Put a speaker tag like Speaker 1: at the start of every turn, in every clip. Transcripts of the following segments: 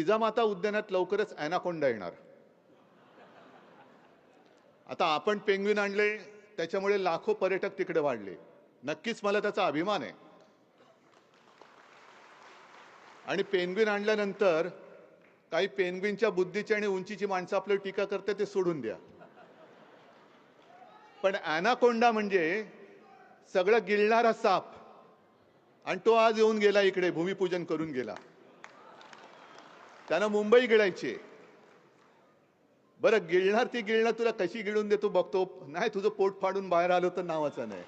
Speaker 1: जिजामाता उद्यानात लवकरच अॅनाकोंडा येणार. आता आपण पेंग्विन आणले त्याच्यामुळे लाखो पर्यटक तिकडे वाढले. नक्कीच मला त्याचा अभिमान आहे. आणि पेनग्विन आणल्यानंतर काही पेंग्विनच्या बुद्धीची आणि उंचीची माणसं आपल्याला टीका करते ते सोडून द्या. पण अॅनाकोंडा म्हणजे सगळं गिळणारा साप. आणि तो आज येऊन गेला इकडे भूमिपूजन करून गेला. त्यांना मुंबई गिळायची. बरं गिळणार ती गिळणार तुला कशी गिळून देतो बघतो. नाही तुझं पोट फाडून बाहेर आलं तर नावाचं नाही.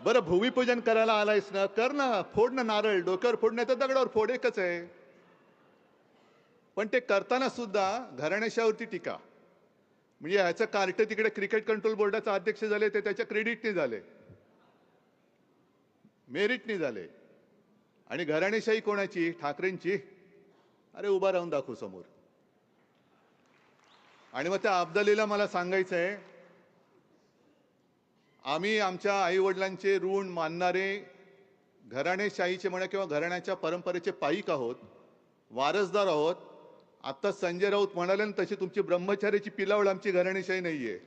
Speaker 1: बरं भूमिपूजन करायला आलायस ना? कर ना. फोड ना नारळ. डोक्यावर फोड तर दगडावर फोड एकच आहे. पण ते करताना सुद्धा घराण्याशावरती टीका. म्हणजे ह्याचं कार्ट तिकडे क्रिकेट कंट्रोल बोर्डाचा अध्यक्ष झाले ते त्याच्या क्रेडिटने झाले. मेरिटने झाले. आणि घराणेशाही कोणाची? ठाकरेंची? अरे उभा राहून दाखवू समोर. आणि मग त्या अब्दालीला मला सांगायचं आहे आम्ही आमच्या आई वडिलांचे ऋण मानणारे घराणेशाहीचे म्हणा किंवा घराण्याच्या परंपरेचे पाईक आहोत वारसदार आहोत आत्ता संजय राऊत म्हणाले ना तशी तुमची ब्रह्मचार्याची पिलावळ आमची घराणेशाही आहे